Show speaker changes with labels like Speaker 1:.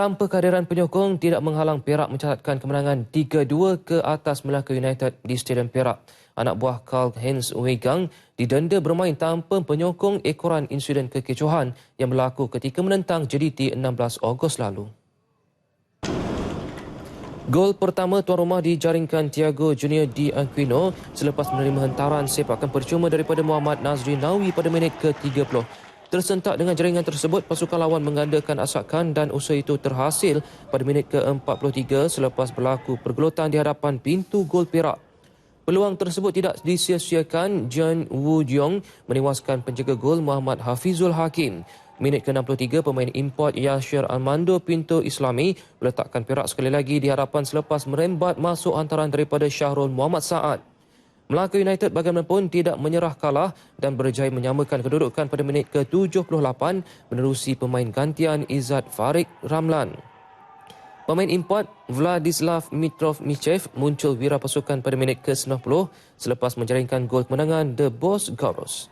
Speaker 1: Tanpa kehadiran penyokong tidak menghalang Perak mencatatkan kemenangan 3-2 ke atas Melaka United di Stadium Perak. Anak buah Carl Heinz Wegang didenda bermain tanpa penyokong ekoran insiden kekecohan yang berlaku ketika menentang JDT 16 Ogos lalu. Gol pertama tuan rumah dijaringkan Thiago Junior Di Aquino selepas menerima hentaran sepakan percuma daripada Muhammad Nazri Nawi pada minit ke-30. Tersentak dengan jaringan tersebut, pasukan lawan menggandakan asakan dan usaha itu terhasil pada minit ke-43 selepas berlaku pergelutan di hadapan pintu gol Perak. Peluang tersebut tidak disia-siakan John Woo Jong menewaskan penjaga gol Muhammad Hafizul Hakim. Minit ke-63, pemain import Yashir Armando Pinto Islami meletakkan Perak sekali lagi di hadapan selepas merembat masuk hantaran daripada Syahrul Muhammad Saad. Melaka United bagaimanapun tidak menyerah kalah dan berjaya menyamakan kedudukan pada minit ke-78 menerusi pemain gantian Izzat Farid Ramlan. Pemain import Vladislav Mitrov Michev muncul wira pasukan pada minit ke-90 selepas menjaringkan gol kemenangan The Boss Gauros.